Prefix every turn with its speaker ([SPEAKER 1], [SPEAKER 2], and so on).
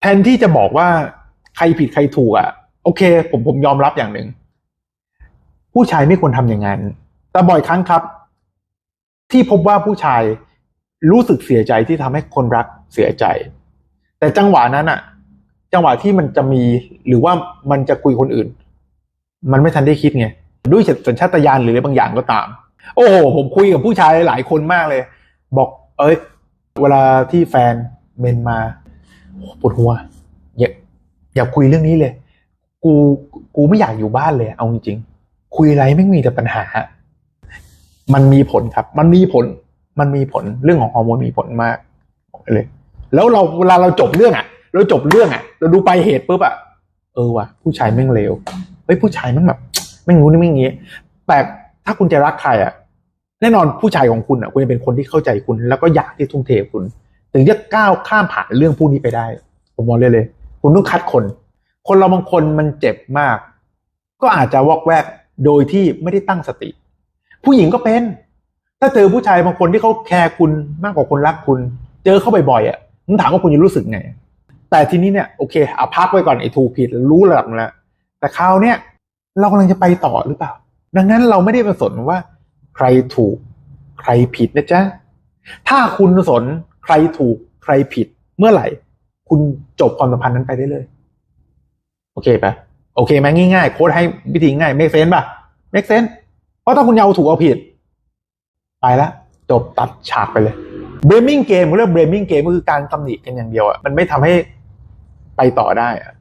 [SPEAKER 1] แทนที่จะบอกว่าใครผิดใครถูกอะ โอเค ผมผมยอมรับอย่างหนึ่ง ผู้ชายไม่ควรทำอย่างนั้น แต่บ่อยครั้งครับ ที่พบว่าผู้ชายรู้สึกเสียใจที่ทำให้คนรักเสียใจ แต่จังหวะนั้นอะ จังหวะที่มันจะมีหรือว่ามันจะคุยคนอื่น มันไม่ทันได้คิดไงด้วยสัญชาตญาณหรืออะไรบางอย่างก็ตาม โอ้โหผมคุยกับผู้ชายหลายคนมากเลย บอก เอ้ย เวลาที่แฟนเมนมา ปวดหัวอย่าอย่าคุยเรื่องนี้เลย กูกูไม่อยากอยู่บ้านเลยเอาจริงๆคุยอะไรไม่มีแต่ปัญหา มันมีผลครับ มันมีผล มันมีผลเรื่องของฮอร์โมนมีผลมากเลย แล้วเราเวลาเราจบเรื่องอะ เราจบเรื่องอะ เราดูไปเหตุปุ๊บอะเออว่ะผู้ชายแม่งเลวเฮ้ยผู้ชายแม่งแบบแม่งรู้นี่แม่งงี้ แต่ถ้าคุณจะรักใครอะแน่นอนผู้ชายของคุณอะคุณจะเป็นคนที่เข้าใจคุณ แล้วก็อยากที่ทุ่มเทคุณ ถึงจะก้าวข้ามผ่านเรื่องพวกนี้ไปได้ ผมบอกเลยเลย คุณต้องคัดคน คนเราบางคนมันเจ็บมาก ก็อาจจะวอกแวกโดยที่ไม่ได้ตั้งสติ ผู้หญิงก็เป็น ถ้าเจอผู้ชายบางคนที่เขาแคร์คุณมากกว่าคนรักคุณ เจอเข้าบ่อยๆอะผมถามว่าคุณจะรู้สึกไง แต่ทีนี้เนี่ยโอเคเอาพักไว้ก่อนไอ้ถูกผิดรู้ระดับแล้วแต่คราวเนี้ยเรากำลังจะไปต่อหรือเปล่า ดังนั้นเราไม่ได้ไปสนว่า ใครถูก ใครผิดนะจ๊ะ ถ้าคุณสนใครถูกใครผิดเมื่อไหร่ คุณจบความสัมพันธ์นั้นไปได้เลย โอเคปะโอเคไหมง่ายๆ โค้ดให้วิธีง่าย make sense ป่ะ make sense เพราะถ้าคุณเอาถูกเอาผิด ไปละจบตัดฉากไปเลย blaming game เรียก blaming game ก็คือการตำหนิกันอย่างเดียวอะมันไม่ทำให้ไปต่อได้อะ